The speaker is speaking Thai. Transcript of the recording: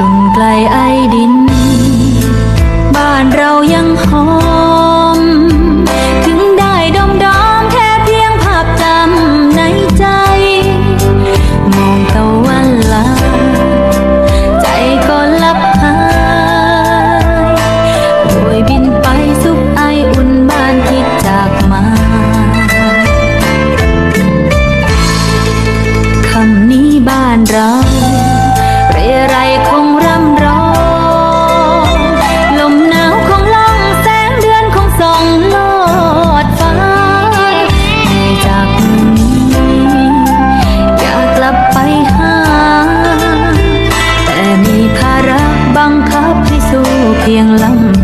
ลุ่นไกลไอดิน บ้านเรายังหอ คับให้สู้เพียงลำ